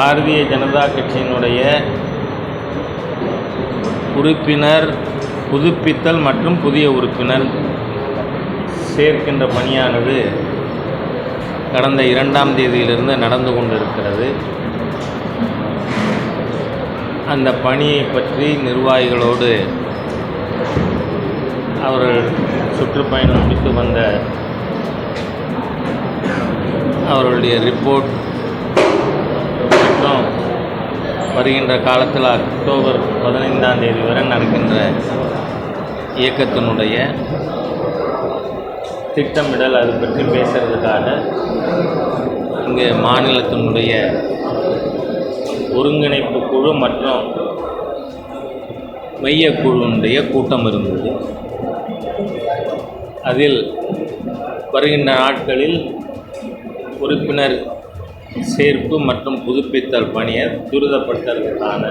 பாரதிய ஜனதா கட்சியினுடைய உறுப்பினர் புதுப்பித்தல் மற்றும் புதிய உறுப்பினர் சேர்க்கின்ற பணியானது கடந்த இரண்டாம் தேதியிலிருந்து நடந்து கொண்டிருக்கிறது. அந்த பணியை பற்றி நிர்வாகிகளோடு அவர்கள் சுற்றுப்பயணம் முடித்து வந்த அவர்களுடைய ரிப்போர்ட் வருகின்ற காலத்தில் அக்டோபர் பதினைந்தாம் தேதி வரை நடக்கின்ற இயக்கத்தினுடைய திட்டமிடல் அது பற்றி பேசுறதுக்காக இங்கே மாநிலத்தினுடைய ஒருங்கிணைப்பு குழு மற்றும் மையக்குழுனுடைய கூட்டம் இருந்தது. அதில் வருகின்ற நாட்களில் உறுப்பினர் சேர்ப்பு மற்றும் புதுப்பித்தல் பணியை துரிதப்படுத்துறதுக்கான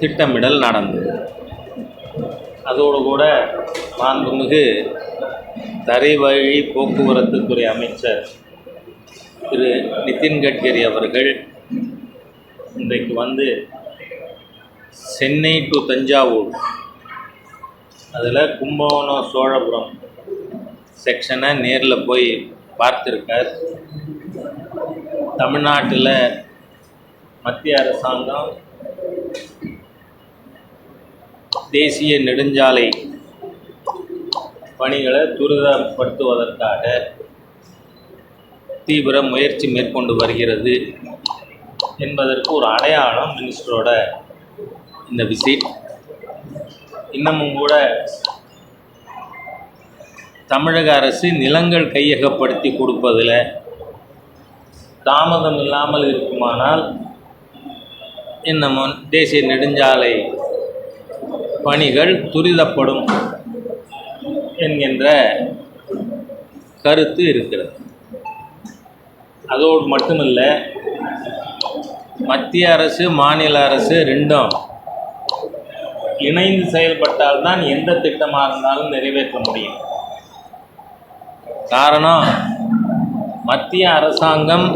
திட்டமிடல் நடந்தது. அதோடு கூட மாண்புமிகு தரை வழி போக்குவரத்துத்துறை அமைச்சர் திரு நிதின் கட்கரி அவர்கள் இன்றைக்கு வந்து சென்னை டு தஞ்சாவூர் அதில் கும்பகோணம் சோழபுரம் செக்ஷனை நேரில் போய் பார்த்துருக்கார். தமிழ்நாட்டில் மத்திய அரசாங்கம் தேசிய நெடுஞ்சாலை பணிகளை துரிதப்படுத்துவதற்காக தீவிர முயற்சி மேற்கொண்டு வருகிறது என்பதற்கு ஒரு அடையாளம் மினிஸ்டரோட இந்த விசிட். இன்னமும் கூட தமிழக அரசு நிலங்கள் கையகப்படுத்தி கொடுப்பதில் தாமதம் இல்லாமல் இருக்குமானால் இன்னமும் தேசிய நெடுஞ்சாலை பணிகள் துரிதப்படும் என்கின்ற கருத்து இருக்கிறது. அதோடு மட்டுமில்லை மத்திய அரசு மாநில அரசு ரெண்டும் இணைந்து செயல்பட்டால்தான் எந்த திட்டமாக இருந்தாலும் நிறைவேற்ற முடியும். காரணம் மத்திய அரசாங்கம்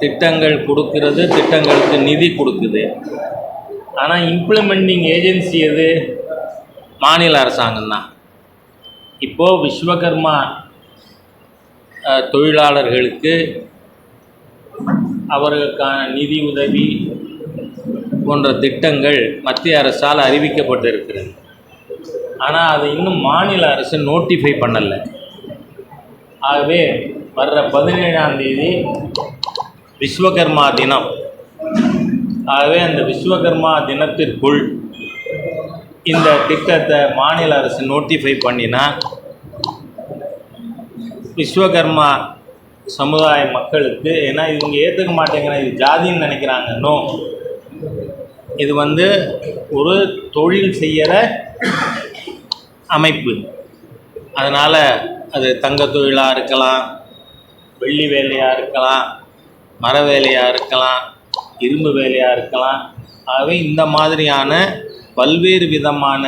திட்டங்கள் கொடுக்கிறது திட்டங்களுக்கு நிதி கொடுக்குது. ஆனால் இம்ப்ளிமெண்டிங் ஏஜென்சி எது? மாநில அரசாங்கம் தான் இப்போது விஸ்வகர்மா தொழிலாளர்களுக்கு அவர்களுக்கான நிதி உதவி போன்ற திட்டங்கள் மத்திய அரசால் அறிவிக்கப்பட்டிருக்கிறது. ஆனால் அதை இன்னும் மாநில அரசு நோட்டிஃபை பண்ணலை. ஆகவே வர்ற பதினேழாம் தேதி விஸ்வகர்மா தினம். ஆகவே அந்த விஸ்வகர்மா தினத்திற்குள் இந்த திட்டத்தை மாநில அரசு நோட்டிஃபை பண்ணினா விஸ்வகர்மா சமுதாய மக்களுக்கு ஏன்னா இவங்க ஏற்றுக்க மாட்டேங்கிறாங்க இது ஜாதின்னு நினைக்கிறாங்க நோ இது வந்து ஒரு தொழில் செய்கிற அமைப்பு. அதனால் அது தங்க தொழிலாக இருக்கலாம் வெள்ளி வேலையாக இருக்கலாம் மர வேலையாக இருக்கலாம் இரும்பு வேலையாக இருக்கலாம். ஆகவே இந்த மாதிரியான பல்வேறு விதமான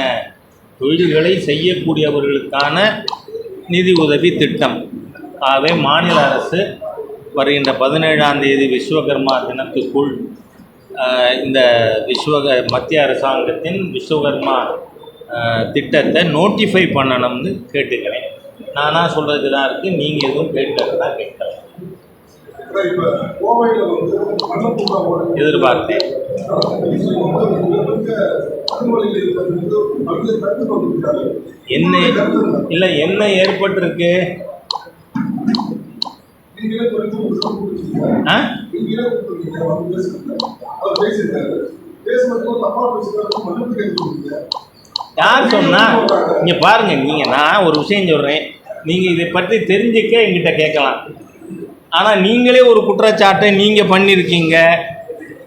தொழில்களை செய்யக்கூடியவர்களுக்கான நிதி உதவி திட்டம். ஆகவே மாநில அரசு வருகின்ற பதினேழாம் தேதி விஸ்வகர்மா தினத்துக்குள் இந்த விஸ்வக மத்திய அரசாங்கத்தின் விஸ்வகர்மா திட்டத்தை நோட்டிஃபை பண்ணணும்னு கேட்டுக்கிறேன். நானாக சொல்கிறதுக்கு தான் இருக்குது நீங்கள் எதுவும் கேட்கறதா கேட்கல இப்ப எதிர்பார்த்தேன் என்ன இல்லை என்ன ஏற்பட்டிருக்கு? ஆ? யார் சொன்னா? இங்க பாருங்க நீங்கள் நான் ஒரு விஷயம் சொல்கிறேன் நீங்கள் இதை பற்றி தெரிஞ்சுக்க என்கிட்ட கேட்கலாம். ஆனால் நீங்களே ஒரு குற்றச்சாட்டை நீங்கள் பண்ணியிருக்கீங்க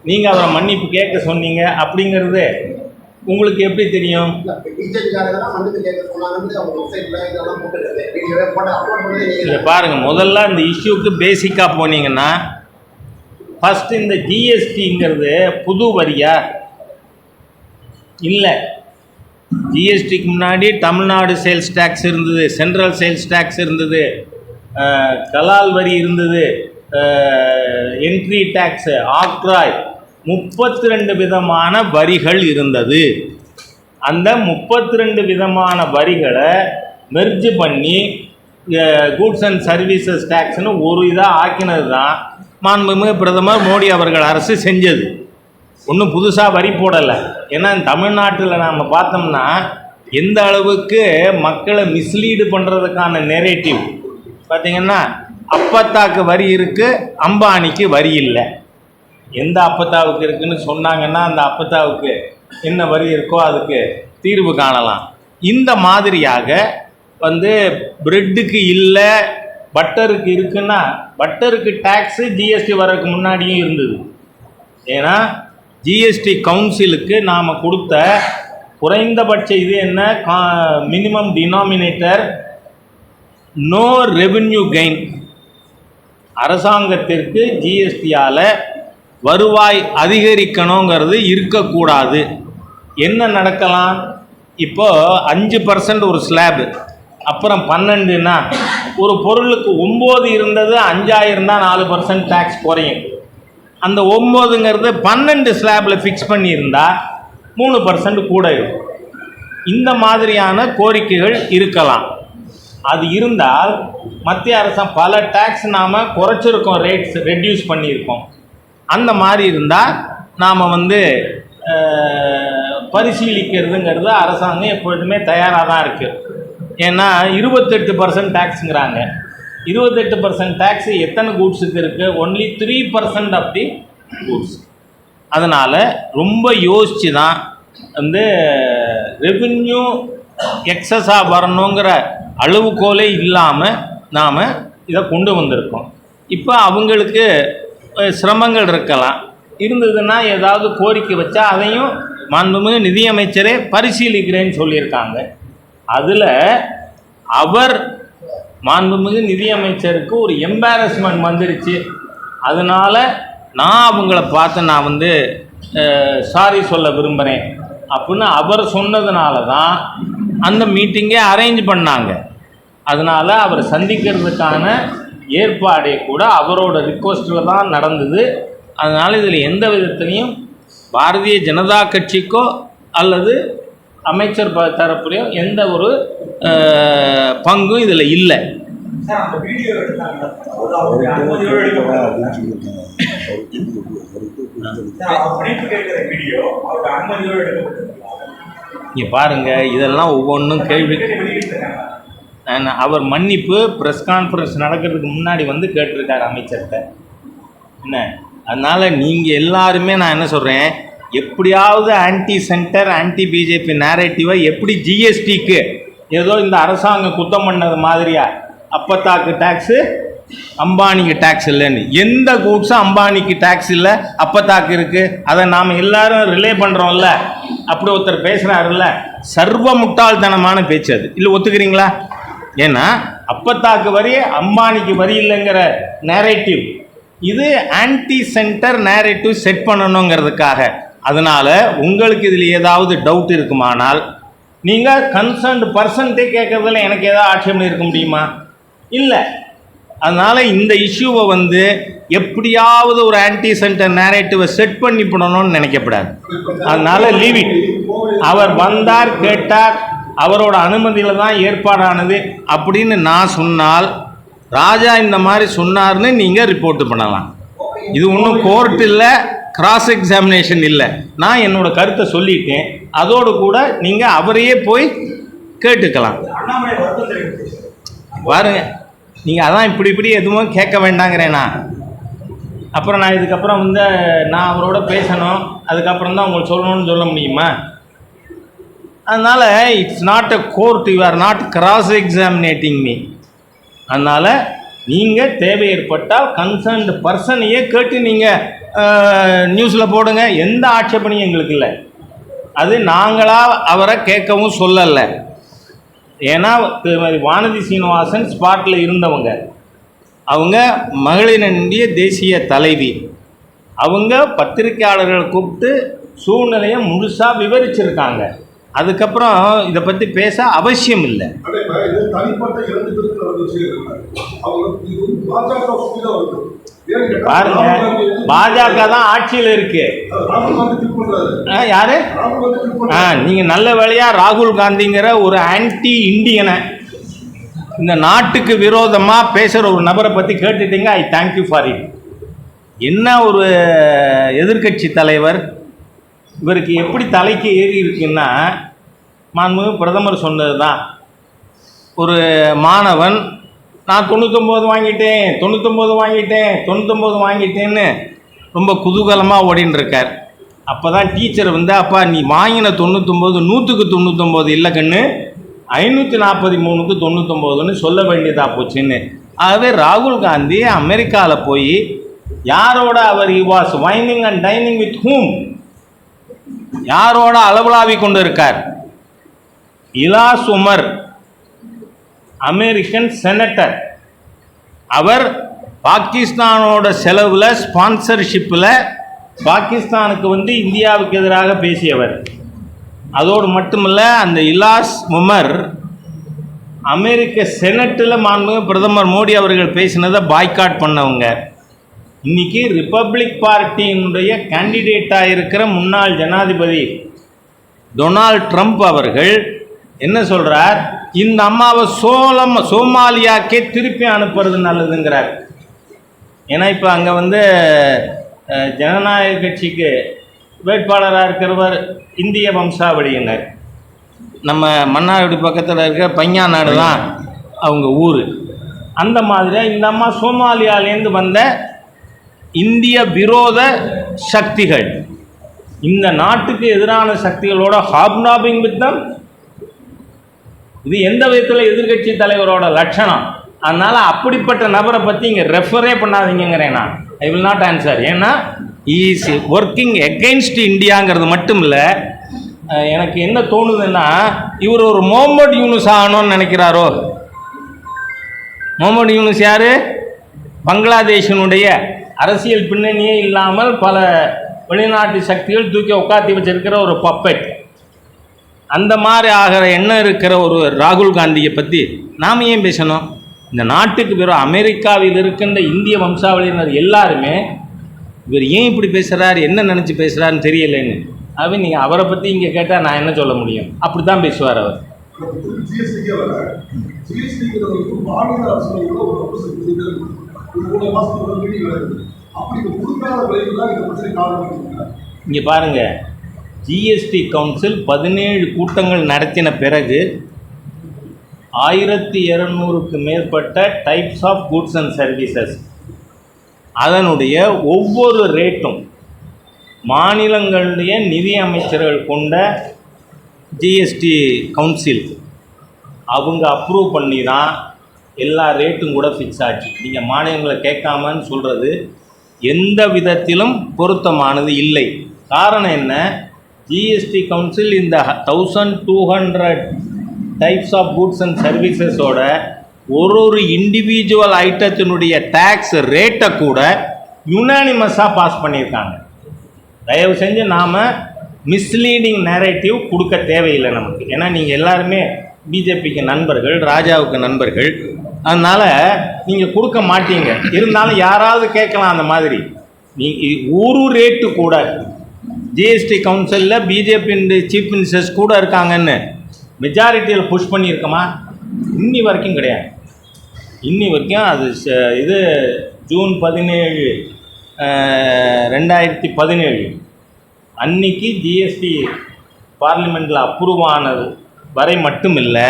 நீங்கள் அவரை மன்னிப்பு கேட்க சொன்னீங்க அப்படிங்கிறது உங்களுக்கு எப்படி தெரியும்? இல்லை பாருங்கள் முதல்ல இந்த இஷ்யூக்கு பேசிக்காக போனீங்கன்னா ஃபஸ்ட்டு இந்த ஜிஎஸ்டிங்கிறது புது வரியா? இல்லை. ஜிஎஸ்டிக்கு முன்னாடி தமிழ்நாடு சேல்ஸ் டேக்ஸ் இருந்தது சென்ட்ரல் சேல்ஸ் டேக்ஸ் இருந்தது கலால் வரி இருந்தது என்ட்ரி டேக்ஸு ஆக்ராய் முப்பத்தி ரெண்டு விதமான வரிகள் இருந்தது. அந்த முப்பத்தி ரெண்டு விதமான வரிகளை மெர்ஜ் பண்ணி கூட்ஸ் அண்ட் சர்வீசஸ் டேக்ஸ்னு ஒரு இதாக ஆக்கினது தான் மாண்புமிகு பிரதமர் மோடி அவர்கள் அரசு செஞ்சது. ஒன்றும் புதுசாக வரி போடலை. ஏன்னா தமிழ்நாட்டில் நாம் பார்த்தோம்னா எந்த அளவுக்கு மக்களை மிஸ்லீடு பண்ணுறதுக்கான நெரேட்டிவ் பார்த்தீங்கன்னா அப்பத்தாக்கு வரி இருக்குது அம்பானிக்கு வரி இல்லை. எந்த அப்பத்தாவுக்கு இருக்குன்னு சொன்னாங்கன்னா அந்த அப்பத்தாவுக்கு என்ன வரி இருக்கோ அதுக்கு தீர்வு காணலாம். இந்த மாதிரியாக வந்து பிரெட்டுக்கு இல்லை பட்டருக்கு இருக்குன்னா பட்டருக்கு டேக்ஸு ஜிஎஸ்டி வர்றதுக்கு முன்னாடியும் இருந்தது. ஏன்னா ஜிஎஸ்டி கவுன்சிலுக்கு நாம் கொடுத்த குறைந்தபட்ச இது என்ன? கா minimum denominator no revenue gain அரசாங்கத்திற்கு ஜிஎஸ்டியால் வருவாய் அதிகரிக்கணுங்கிறது இருக்கக்கூடாது. என்ன நடக்கலாம்? இப்போ அஞ்சு பர்சன்ட் ஒரு ஸ்லாபு அப்புறம் பன்னெண்டுன்னா ஒரு பொருளுக்கு ஒம்பது இருந்தது அஞ்சாயிரம் தான் நாலு பர்சன்ட் டேக்ஸ் குறையும் அந்த ஒம்போதுங்கிறது பன்னெண்டு ஸ்லாபில் ஃபிக்ஸ் பண்ணியிருந்தா மூணு பர்சன்ட் கூட இருக்கும். இந்த மாதிரியான கோரிக்கைகள் இருக்கலாம். அது இருந்தால் மத்திய அரசாங்கம் பல டேக்ஸ் நாம் குறைச்சிருக்கோம் ரேட்ஸ் ரெடியூஸ் பண்ணியிருக்கோம். அந்த மாதிரி இருந்தால் நாம் வந்து பரிசீலிக்கிறதுங்கிறது அரசாங்கம் எப்பொழுதுமே தயாராக தான் இருக்குது ஏன்னா இருபத்தெட்டு பர்சன்ட் டேக்ஸுங்கிறாங்க இருபத்தெட்டு பர்சன்ட் டேக்ஸ் எத்தனை கூட்ஸுக்கு இருக்குது only three percent of the goods அதனால் ரொம்ப யோசித்து தான் வந்து ரெவின்யூ எக்ஸஸாக வரணுங்கிற அளவுகோலே இல்லாமல் நாம் இதை கொண்டு வந்திருக்கோம். இப்போ அவங்களுக்கு சிரமங்கள் இருக்கலாம். இருந்ததுன்னா ஏதாவது கோரிக்கை வச்சா அதையும் மாண்புமிகு நிதியமைச்சரே பரிசீலிக்கிறேன்னு சொல்லியிருக்காங்க. அதில் அவர் மாண்புமிகு நிதியமைச்சருக்கு ஒரு எம்பாரஸ்மெண்ட் வந்துருச்சு. அதனால் நான் அவங்கள பார்த்து நான் வந்து சாரி சொல்ல விரும்புகிறேன் அப்படின்னு அவர் சொன்னதுனால தான் அந்த மீட்டிங்கே அரேஞ்ச் பண்ணாங்க. அதனால் அவர் சந்திக்கிறதுக்கான ஏற்பாடே கூட அவரோட ரிக்வஸ்ட்டில் தான் நடந்தது. அதனால் இதில் எந்த விதத்துலையும் பாரதிய ஜனதா கட்சிக்கோ அல்லது அமைச்சர் ப- தரப்புலையோ எந்த ஒரு பங்கும் இதில் இல்லை. சார் இங்கே பாருங்கள் இதெல்லாம் ஒவ்வொன்றும் கேள்வி. அவர் மன்னிப்பு ப்ரெஸ் கான்ஃபரன்ஸ் நடக்கிறதுக்கு முன்னாடி வந்து கேட்டிருக்காரு அமைச்சர்கிட்ட. என்ன? அதனால் நீங்கள் எல்லாருமே நான் என்ன சொல்கிறேன் எப்படியாவது ஆன்டி சென்டர் ஆன்டி பிஜேபி நேரேட்டிவை எப்படி ஜிஎஸ்டிக்கு ஏதோ இந்த அரசாங்கம் குத்தம் பண்ணது மாதிரியா? அப்பத்தாக்கு டேக்ஸு அம்பானிக்கு டேக்ஸ் இல்லைன்னு. எந்த கூட்ஸும் அம்பானிக்கு டேக்ஸ் இல்லை அப்பத்தாக்கு இருக்குது அதை நாம் எல்லாரும் ரிலே பண்ணுறோம்ல அப்படி ஒருத்தர் பேசுகிறாருல்ல சர்வ முட்டாள்தனமான பேச்சு அது. இல்லை ஒத்துக்கிறீங்களா? ஏன்னா அப்பத்தாக்கு வரி அம்பானிக்கு வரி இல்லைங்கிற நேரேட்டிவ் இது ஆன்டி சென்டர் நேரேட்டிவ் செட் பண்ணணுங்கிறதுக்காக. அதனால் உங்களுக்கு இதில் ஏதாவது டவுட் இருக்குமானால் நீங்கள் கன்சர்ன்டு பர்சன்ட்டே கேட்குறதுல எனக்கு ஏதாவது ஆட்சேபம் இருக்க முடியுமா? இல்லை. அதனால் இந்த இஷ்யூவை வந்து எப்படியாவது ஒரு ஆன்டி சென்டர் நேரேட்டிவை செட் பண்ணி பண்ணணும்னு நினைக்கப்படாது. அதனால் லீவ் இட் அவர் வந்தார் கேட்டார் அவரோட அனுமதியில் தான் ஏற்பாடானது அப்படின்னு நான் சொன்னால் ராஜா இந்த மாதிரி சொன்னார்னு நீங்கள் ரிப்போர்ட் பண்ணலாம். இது ஒன்றும் கோர்ட் இல்லை. கிராஸ் எக்ஸாமினேஷன் இல்லை. நான் என்னோட கருத்தை சொல்லிட்டேன். அதோடு கூட நீங்கள் அவரையே போய் கேட்டுக்கலாம். பாருங்க. நீங்கள் அதான் இப்படி இப்படி எதுவும் கேட்க வேண்டாங்கிறேனா அப்புறம் நான் இதுக்கப்புறம் வந்து நான் அவரோட பேசணும். அதுக்கப்புறம் தான் உங்களுக்கு சொல்லணும்னு சொல்ல முடியுமா? அதனால் it's not a court you are not cross examining me அதனால் நீங்கள் தேவை ஏற்பட்டால் கன்சர்ன்டு பர்சனையே கேட்டு நீங்கள் நியூஸில் போடுங்க. எந்த ஆட்சேபனையும் எங்களுக்கு இல்லை. அது நாங்களாக அவரை கேட்கவும் சொல்லலை. ஏன்னா திருமதி வானதி சீனிவாசன் ஸ்பாட்டில் இருந்தவங்க. அவங்க மகளிரண்டிய தேசிய தலைவி. அவங்க பத்திரிக்கையாளர்களை கூப்பிட்டு சூழ்நிலையை முழுசாக விவரிச்சிருக்காங்க. அதுக்கப்புறம் இதை பற்றி பேச அவசியம் இல்லை. பாருங்க பாஜக தான் ஆட்சியில் இருக்கு. யாரு? ஆ நீங்கள் நல்ல வேளையாக ராகுல் காந்திங்கிற ஒரு ஆன்டி இண்டியனை இந்த நாட்டுக்கு விரோதமாக பேசுகிற ஒரு நபரை பற்றி கேட்டுட்டீங்க I thank you for it என்ன ஒரு எதிர்க்கட்சி தலைவர் இவருக்கு எப்படி தலைக்கு ஏறி இருக்குன்னா மாண்புமிகு பிரதமர் சொன்னது தான் ஒரு மாணவன் நான் தொண்ணூத்தொம்பது வாங்கிட்டேன் தொண்ணூத்தொம்பது வாங்கிட்டேன் தொண்ணூத்தொம்பது வாங்கிட்டேன்னு ரொம்ப குதூகலமாக ஓடின்னு இருக்கார் அப்போ தான் டீச்சர் வந்து அப்பா நீ வாங்கின தொண்ணூத்தொம்பது நூற்றுக்கு தொண்ணூத்தொம்பது இல்லை கண்ணு ஐநூற்றி நாற்பத்தி மூணுக்கு தொண்ணூத்தொம்போதுன்னு சொல்ல வேண்டியதாக போச்சுன்னு. ஆகவே ராகுல் காந்தி அமெரிக்காவில் போய் யாரோட அவர் he was wining and dining with whom யாரோட அளவலாவி கொண்டு இருக்கார் இலாஸ் உமர் அமெரிக்கன் செனட்டர். அவர் பாகிஸ்தானோட செலவில் ஸ்பான்சர்ஷிப்பில் பாகிஸ்தானுக்கு வந்து இந்தியாவுக்கு எதிராக பேசியவர். அதோடு மட்டுமல்ல அந்த இலாஸ் உமர் அமெரிக்க செனட்டில் மாண்புமிகு பிரதமர் மோடி அவர்கள் பேசினதை பாய்காட் பண்ணவங்க. இன்னைக்கு ரிப்பப்ளிக் பார்ட்டியினுடைய கேண்டிடேட்டாக இருக்கிற முன்னாள் ஜனாதிபதி டொனால்ட் ட்ரம்ப் அவர்கள் என்ன சொல்றார்? இந்த அம்மாவை சோளம் சோமாலியாக்கே திருப்பி அனுப்புறது நல்லதுங்கிறார். ஏன்னா இப்போ அங்கே வந்து ஜனநாயக கட்சிக்கு வேட்பாளராக இருக்கிறவர் இந்திய வம்சாவளியினர். நம்ம மன்னார்குடி பக்கத்தில் இருக்கிற பையா நாடு தான் அவங்க ஊர். அந்த மாதிரி இந்த அம்மா சோமாலியாலேருந்து வந்த இந்திய விரோத சக்திகள். இந்த நாட்டுக்கு எதிரான சக்திகளோட ஹாப்னாபிங் வித்தம். இது எந்த விதத்தில் எதிர்க்கட்சி தலைவரோட லட்சணம்? அதனால் அப்படிப்பட்ட நபரை பற்றி இங்கே ரெஃபரே பண்ணாதீங்கிறேன் நான். ஐ வில் நாட் ஆன்சர் ஏன்னா இஸ் ஒர்க்கிங் எகெயின்ஸ்ட் இந்தியாங்கிறது மட்டும் இல்லை எனக்கு என்ன தோணுதுன்னா இவர் ஒரு முகமது யூனுஸ் ஆகணும்னு நினைக்கிறாரோ? முகமது யூனுஸ் யார்? பங்களாதேஷினுடைய அரசியல் பின்னணியே இல்லாமல் பல வெளிநாட்டு சக்திகள் தூக்கி உட்காத்தி வச்சிருக்கிற ஒரு பப்பெட் அந்த மாதிரி ஆகிற எண்ணம் இருக்கிற ஒரு ராகுல் காந்தியை பற்றி நாம் ஏன் பேசணும்? இந்த நாட்டுக்கு வெறும் அமெரிக்காவில் இருக்கின்ற இந்திய வம்சாவளியினர் எல்லாருமே இவர் ஏன் இப்படி பேசுகிறார் என்ன நினச்சி பேசுகிறாருன்னு தெரியலைன்னு. ஆகவே நீங்கள் அவரை பற்றி இங்கே கேட்டால் நான் என்ன சொல்ல முடியும்? அப்படி தான் பேசுவார் அவர். ஜிஎஸ்டிக்கே வர மாநில ஒரு மூணு ஒரு மீட்டிங் நடக்குது அப்படி கொடுக்காத விளைவு தான் இந்த பிரச்சனை காரணம் இங்கே பாருங்கள் ஜிஎஸ்டி கவுன்சில் பதினேழு கூட்டங்கள் நடத்தின பிறகு ஆயிரத்தி இரநூறுக்கு மேற்பட்ட types of goods and services அதனுடைய ஒவ்வொரு ரேட்டும் மாநிலங்களுடைய நிதி அமைச்சர்கள் கொண்ட ஜிஎஸ்டி கவுன்சில் அவங்க அப்ரூவ் பண்ணி தான் எல்லா ரேட்டும் கூட ஃபிக்ஸ் ஆச்சு. நீங்கள் மானியங்களை கேட்காமன்னு சொல்கிறது எந்த விதத்திலும் பொருத்தமானது இல்லை. காரணம் என்ன? ஜிஎஸ்டி கவுன்சில் இந்த thousand two hundred types of goods and சர்வீசஸோட ஒரு ஒரு இண்டிவிஜுவல் ஐட்டத்தினுடைய டேக்ஸ் ரேட்டை கூட யுனானிமஸாக பாஸ் பண்ணியிருக்காங்க. தயவு செஞ்சு நாம் மிஸ்லீடிங் நேரேட்டிவ் கொடுக்க தேவையில்லை நமக்கு. ஏன்னா நீங்கள் எல்லாருமே பிஜேபிக்கு நண்பர்கள் ராஜாவுக்கு நண்பர்கள். அதனால் நீங்கள் கொடுக்க மாட்டீங்க. இருந்தாலும் யாராவது கேட்கலாம் அந்த மாதிரி. நீ ஒரு ரேட்டு கூட. ஜிஎஸ்டி கவுன்சிலில் பிஜேபி சீஃப் மினிஸ்டர்ஸ் கூட இருக்காங்கன்னு மெஜாரிட்டியில் புஷ் பண்ணியிருக்கோமா? இன்னி வரைக்கும் கிடையாது. இன்னி வரைக்கும் அது ச- இது ஜூன் பதினேழு ரெண்டாயிரத்தி பதினேழு. அன்னைக்கு ஜிஎஸ்டி பார்லிமெண்ட்டில் அப்ரூவ் ஆனது. வரை மட்டும் இல்லை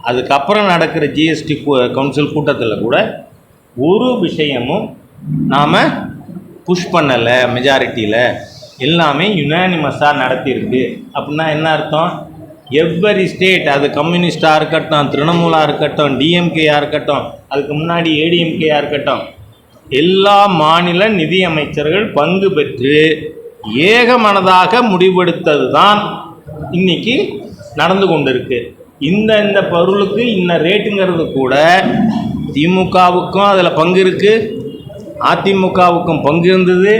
அதுக்கப்புறம் நடக்கிற ஜிஎஸ்டி கவுன்சில் கூட்டத்தில் கூட ஒரு விஷயமும் நாம் புஷ் பண்ணலை மெஜாரிட்டியில் எல்லாமே யுனானிமஸாக நடத்தியிருக்கு அப்படின்னா என்ன அர்த்தம்? எவ்வரி ஸ்டேட் அது கம்யூனிஸ்டாக இருக்கட்டும் திரிணமூலாக இருக்கட்டும் டிஎம்கேயாக இருக்கட்டும் அதுக்கு முன்னாடி ஏடிஎம்கேயாக இருக்கட்டும் எல்லா மாநில நிதி அமைச்சர்கள் பங்கு பெற்று ஏகமனதாக முடிவெடுத்தது தான் இன்னைக்கு நடந்து கொண்டிருக்கு. இந்த இந்த பொருளுக்கு இன்ன ரேட்டுங்கிறது கூட திமுகவுக்கும் அதில் பங்கு இருக்குது அதிமுகவுக்கும் பங்கு இருந்தது.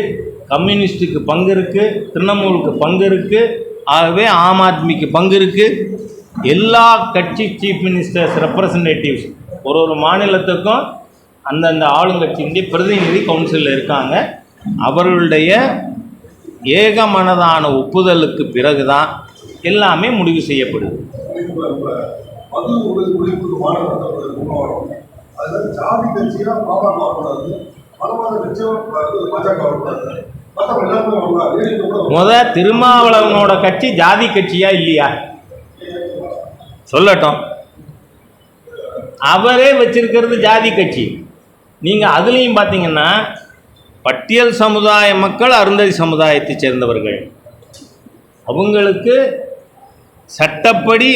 கம்யூனிஸ்ட்டுக்கு பங்கு இருக்குது திரிணமூலுக்கு பங்கு இருக்குது ஆகவே ஆம் ஆத்மிக்கு பங்கு இருக்குது எல்லா கட்சி சீஃப் மினிஸ்டர்ஸ் ரெப்ரசன்டேட்டிவ்ஸ் ஒரு ஒரு மாநிலத்துக்கும் அந்தந்த ஆளுங்கட்சியினுடைய பிரதிநிதி கவுன்சிலில் இருக்காங்க. அவர்களுடைய ஏகமனதான ஒப்புதலுக்கு பிறகு தான் எல்லாமே முடிவு செய்யப்படுது. முத திருமாவளவனோட கட்சி ஜாதி கட்சியா இல்லையா? சொல்லட்டும். அவரே வச்சிருக்கிறது ஜாதி கட்சி. நீங்கள் அதுலேயும் பார்த்தீங்கன்னா பட்டியல் சமுதாய மக்கள் அருந்ததி சமுதாயத்தை சேர்ந்தவர்கள். அவங்களுக்கு சட்டப்படி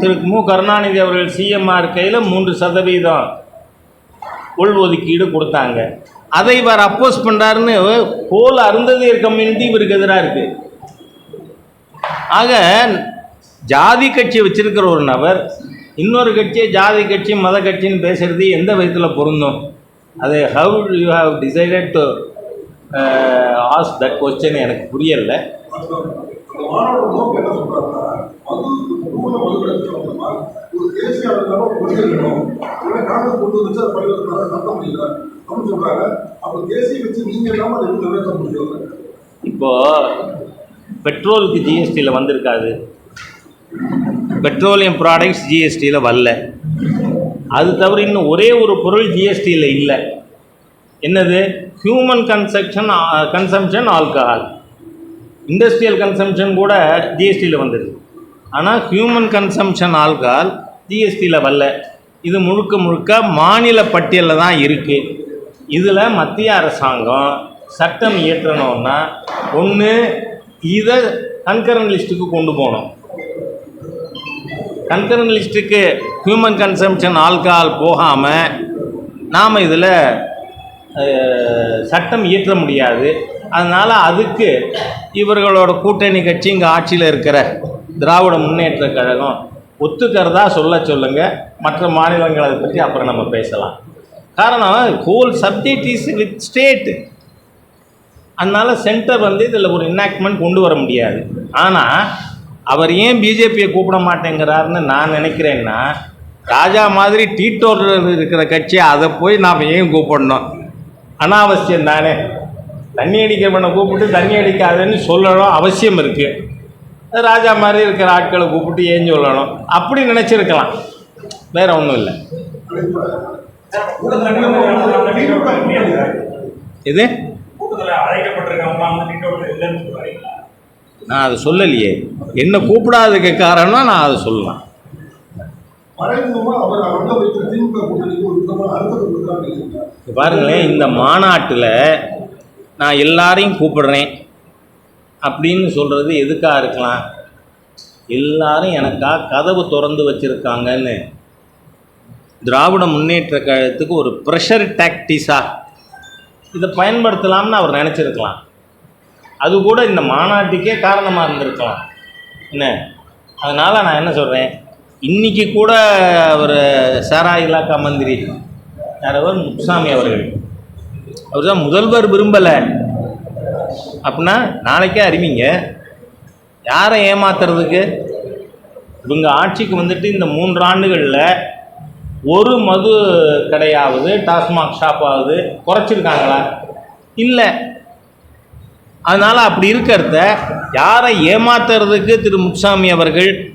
திரு மு. கருணாநிதி அவர்கள் சிஎம்ஆர் இருக்கையில் மூன்று சதவீதம் உள்ஒதுக்கீடு கொடுத்தாங்க. அதை இவர் அப்போஸ் பண்ணுறாருன்னு ஹோல் அருந்ததியர் கம்யூனிட்டி இவருக்கு எதிராக இருக்குது ஆக ஜாதி கட்சி வச்சிருக்கிற ஒரு நபர் இன்னொரு கட்சியை ஜாதி கட்சி மத கட்சின்னு பேசுறது எந்த விதத்தில் பொருந்தும்? அது how you have decided to ask that question எனக்கு புரியலை அந்த அந்த மாணவரோட நோக்கம் என்ன சொல்றாங்கன்னா மது நூறு மது கிடைச்சோம்னா ஒரு தேசிய அளவில் இருக்கணும் காங்கிரஸ் கொண்டு வந்துச்சு அதை நடத்த முடியல. அப்படின்னு சொல்றாங்க. தேசிய நீங்க அதை நிறைவேற்ற பெட்ரோலுக்கு ஜிஎஸ்டியில் வந்திருக்காது. பெட்ரோலியம் ப்ராடக்ட்ஸ் ஜிஎஸ்டியில் வரல. அது தவிர இன்னும் ஒரே ஒரு பொருள் ஜிஎஸ்டியில் இல்லை. என்னது? Human consumption consumption alcohol industrial consumption கூட ஜிஎஸ்டியில் வந்துடுது ஆனால் ஹியூமன் கன்சம்ஷன் ஆல்கஹால் ஜிஎஸ்டியில் வரல. இது முழுக்க முழுக்க மாநில பட்டியலில் தான் இருக்குது இதில் மத்திய அரசாங்கம் சட்டம் இயற்றணும்னா ஒன்று இதை கன்கரன் லிஸ்ட்டுக்கு கொண்டு போகணும். கன்கரன் லிஸ்ட்டுக்கு ஹியூமன் கன்சம்ஷன் ஆல்கஹால் போகாமல் நாம் இதில் சட்டம் இயற்ற முடியாது. அதனால் அதுக்கு இவர்களோட கூட்டணி கட்சி இங்கே ஆட்சியில் இருக்கிற திராவிட முன்னேற்ற கழகம் ஒத்துக்கிறதா சொல்ல சொல்லுங்க. மற்ற மாநிலங்களை பற்றி அப்புறம் நம்ம பேசலாம். காரணம் whole subject is with state அதனால் சென்டர் வந்து இதில் ஒரு இன்னாக்மெண்ட் கொண்டு வர முடியாது. ஆனால் அவர் ஏன் பிஜேபியை கூப்பிட மாட்டேங்கிறாருன்னு நான் நினைக்கிறேன்னா ராஜா மாதிரி டீட்டோர் இருக்கிற கட்சி அதை போய் நாம் ஏன் கூப்பிடணும்? அனாவசியம் தானே. தண்ணி அடிக்கிறவனை கூப்பிட்டு தண்ணி அடிக்காதுன்னு சொல்லணும் அவசியம் இருக்குது ராஜா மாதிரி இருக்கிற ஆட்களை கூப்பிட்டு ஏன் சொல்லணும்? அப்படி நினச்சிருக்கலாம். வேற ஒன்றும் இல்லை. இது நான் அதை சொல்லலையே. என்ன கூப்பிடாததுக்கு காரணம் நான் அதை சொல்லலாம். பாருங்களேன் இந்த மாநாட்டில் நான் எல்லாரையும் கூப்பிடுறேன். அப்படின்னு சொல்கிறது எதுக்காக இருக்கலாம்? எல்லாரும் எனக்காக கதவு திறந்து வச்சுருக்காங்கன்னு. திராவிட முன்னேற்ற கழகத்துக்கு ஒரு ப்ரெஷர் டாக்டிஸாக இதை பயன்படுத்தலாம்னு அவர் நினச்சிருக்கலாம். அது கூட இந்த மாநாட்டுக்கே காரணமாக இருந்திருக்கலாம். என்ன? அதனால் நான் என்ன சொல்கிறேன் இன்றைக்கி கூட அவர் சாரா இலாக்கா மந்திரி யாரவர் முத்துசாமி அவர்கள். அவர் தான் முதல்வர் விரும்பலை. அப்படின்னா நாளைக்கே அறிவிங்க. யாரை ஏமாத்துறதுக்கு? இவங்க ஆட்சிக்கு வந்துட்டு இந்த மூன்று ஆண்டுகளில் ஒரு மது கடையாவது டாஸ்மாக் ஷாப்பாவது குறைச்சிருக்காங்களா? இல்லை. அதனால் அப்படி இருக்கிறத யாரை ஏமாத்துறதுக்கு திரு முத்துசாமி அவர்கள்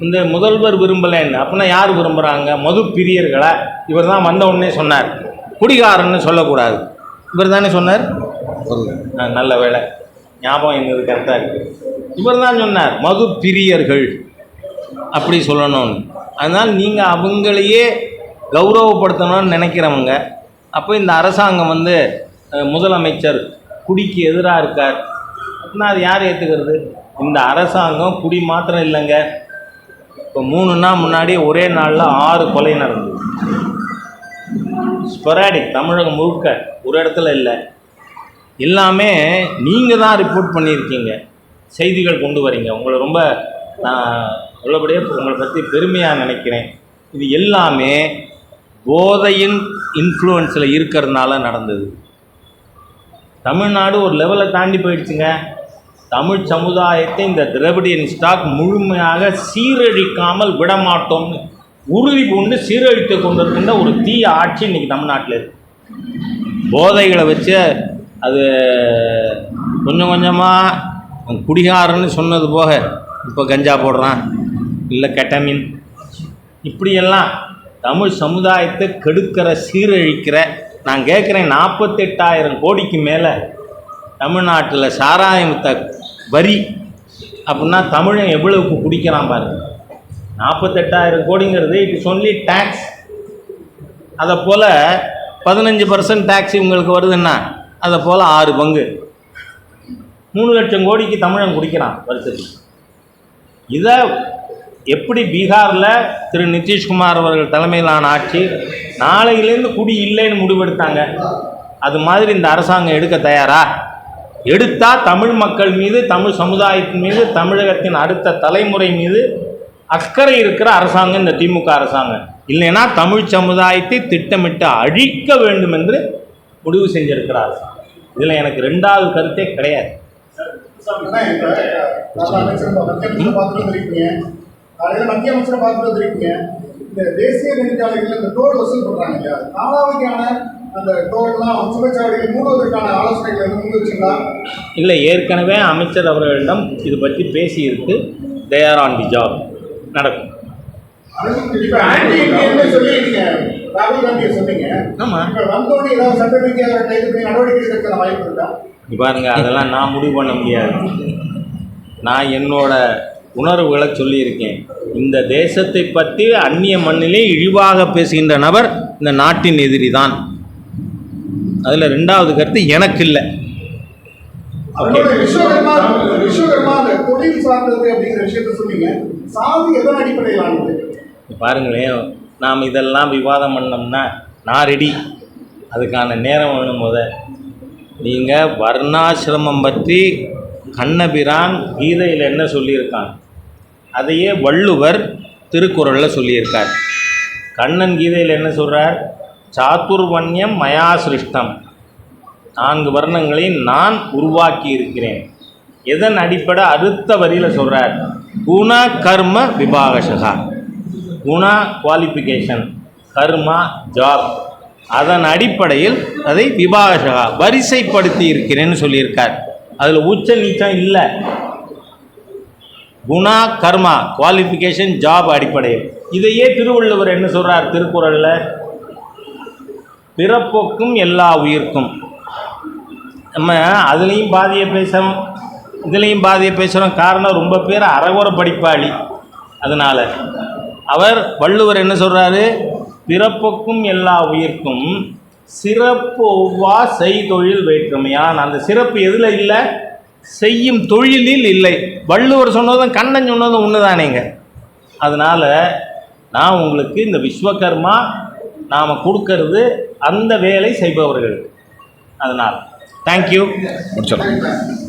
இந்த முதல்வர் விரும்பலைன்னு அப்படின்னா யார் விரும்புகிறாங்க மது பிரியர்களை? இவர் தான் வந்த உடனே சொன்னார். குடிகாரன்னு சொல்லக்கூடாது. இவர் தானே சொன்னார்? நல்ல வேலை. ஞாபகம் என்னது கரெக்டாக இருக்குது இவர் தான் சொன்னார் மது பிரியர்கள் அப்படி சொல்லணும்னு. அதனால் நீங்கள் அவங்களையே கௌரவப்படுத்தணும்னு நினைக்கிறவங்க அப்போ இந்த அரசாங்கம் வந்து முதலமைச்சர் குடிக்கு எதிராக இருக்கார். அப்படின்னா அது யார் ஏற்றுக்கிறது இந்த அரசாங்கம் குடி மாத்திரம் இல்லைங்க. இப்போ மூணு நாள் முன்னாடி ஒரே நாளில் ஆறு கொலை நடந்தது. ஸ்பொராடிக் தமிழகம் முழுக்க ஒரு இடத்துல இல்லை. எல்லாமே நீங்கள் தான் ரிப்போர்ட் பண்ணியிருக்கீங்க. செய்திகள் கொண்டு வரீங்க. உங்களை ரொம்ப நான் உள்ளபடியே உங்களை பற்றி பெருமையாக நினைக்கிறேன். இது எல்லாமே போதையின் இன்ஃப்ளூயன்ஸில் இருக்கிறதுனால நடந்தது. தமிழ்நாடு ஒரு லெவலை தாண்டி போயிடுச்சுங்க. தமிழ் சமுதாயத்தை இந்த திராவிடியன் ஸ்டாக் முழுமையாக சீரழிக்காமல் விடமாட்டோம்னு உறுதி பூண்டு சீரழித்து கொண்டிருக்கின்ற ஒரு தீய ஆட்சி இன்றைக்கி தமிழ்நாட்டில் இருக்குது போதைகளை வச்சு அது கொஞ்சம் கொஞ்சமாக குடிகாரன்னு சொன்னது போக இப்போ கஞ்சா போடுறான் இல்லை கெட்டமின். இப்படியெல்லாம் தமிழ் சமுதாயத்தை கெடுக்கிற சீரழிக்கிற நான் கேட்குறேன் நாற்பத்தெட்டாயிரம் கோடிக்கு மேலே தமிழ்நாட்டில் சாராயத்தை வரி அப்படின்னா தமிழன் எவ்வளவுக்கு குடிக்கிறான் பாருங்க. நாற்பத்தெட்டாயிரம் கோடிங்கிறது இட் இஸ் ஒன்லி டேக்ஸ் அதை போல் பதினஞ்சு பர்சன்ட் டேக்ஸ் இவங்களுக்கு வருதுன்னா அதை போல் ஆறு பங்கு. மூணு லட்சம் கோடிக்கு தமிழன் குடிக்கிறான் வருஷத்துக்கு இதை எப்படி பீகாரில் திரு நிதிஷ்குமார் அவர்கள் தலைமையிலான ஆட்சி நாளையிலேருந்து குடி இல்லைன்னு முடிவெடுத்தாங்க. அது மாதிரி இந்த அரசாங்கம் எடுக்க தயாரா? எடுத்தால் தமிழ் மக்கள் மீது தமிழ் சமுதாயத்தின் மீது தமிழகத்தின் அடுத்த தலைமுறை மீது அக்கறை இருக்கிற அரசாங்கம் இந்த திமுக அரசாங்கம். இல்லைன்னா தமிழ் சமுதாயத்தை திட்டமிட்டு அழிக்க வேண்டும் என்று முடிவு செஞ்சிருக்கிற அரசாங்கம் இதில் எனக்கு ரெண்டாவது கருத்தே கிடையாது. மத்திய அமைச்சரை பார்த்துட்டு வந்திருக்கீங்க. இந்த தேசிய நெடுஞ்சாலைகள்ல இந்த டோல் வசூல் பண்றாங்க இல்லையா? காலாவதியான அந்த டோல்லாம் சுங்கச்சாவடிகள் மூடுவதற்கான ஆலோசனைகள் எதுவும் முன் வச்சுங்களா இல்லை ஏற்கனவே அமைச்சர் அவர்களிடம் இது பற்றி பேசியிருக்கு. They are on the job நடக்கும். இப்ப ஆன்டி இந்தியன்னு சொல்லியிருக்கீங்க. ராகுல் காந்தியை சொன்னீங்க. ஆமாம் இப்ப வந்தோடனே ஏதாவது சட்டரீதியாக அவரை கைது பண்ணி நடவடிக்கை எடுக்க வாய்ப்பு இருக்கா? இங்க பாருங்க அதெல்லாம் நான் முடிவு பண்ண முடியாது. நான் என்னோட உணர்வுகளை சொல்லியிருக்கேன். இந்த தேசத்தை பற்றி அந்நிய மண்ணிலே இழிவாக பேசுகின்ற நபர் இந்த நாட்டின் எதிரி தான் அதில் ரெண்டாவது கருத்து எனக்கு இல்லை விஸ்வகர்மா விஸ்வகர்மா அந்த தொழில் சார்ந்தது அப்படிங்கிற விஷயத்த சொன்னீங்க. சாதி எதன் அடிப்படையிலானது? பாருங்களேன் நாம் இதெல்லாம் விவாதம் பண்ணோம்னா நான் ரெடி அதுக்கான நேரம் வேணும் முத நீங்கள் வர்ணாசிரமம் பற்றி கண்ணபிரான் கீதையில் என்ன சொல்லியிருக்கான்? அதையே வள்ளுவர் திருக்குறளில் சொல்லியிருக்கார். கண்ணன் கீதையில் என்ன சொல்கிறார் சாத்துர்வண்யம் மயா சிருஷ்டம். நான்கு வர்ணங்களை நான் உருவாக்கி இருக்கிறேன். எதன் அடிப்படை? அடுத்த வரியில் சொல்கிறார் குண கர்ம விபாகசகா. குணா குவாலிஃபிகேஷன் கர்மா ஜாப். அதன் அடிப்படையில் அதை விபாகசகா வரிசைப்படுத்தி இருக்கிறேன்னு சொல்லியிருக்கார். அதில் உச்ச நீச்சம் இல்லை. குணா கர்மா குவாலிஃபிகேஷன் ஜாப் அடிப்படையில். இதையே திருவள்ளுவர் என்ன சொல்கிறார் திருக்குறளில்? பிறப்போக்கும் எல்லா உயிர்க்கும். நம்ம அதுலேயும் பாதியை பேசுகிறோம் இதுலேயும் பாதியை பேசுகிறோம் காரணம் ரொம்ப பேர் அறகுறை படிப்பாளி. அதனால் அவர் வள்ளுவர் என்ன சொல்கிறாரு பிறப்புக்கும் எல்லா உயிர்க்கும் சிறப்பு ஒவ்வா செய்தொழில் வேற்றுமையான். அந்த சிறப்பு எதில் இல்லை? செய்யும் தொழிலில் இல்லை. வள்ளுவர் சொன்னதும் கண்ணன் சொன்னதும் ஒன்று தானேங்க அதனால் நான் உங்களுக்கு இந்த விஸ்வகர்மா நாம் கொடுக்கறது அந்த வேலை செய்பவர்கள். அதனால். தேங்க்யூ முடிச்சிடலாம்.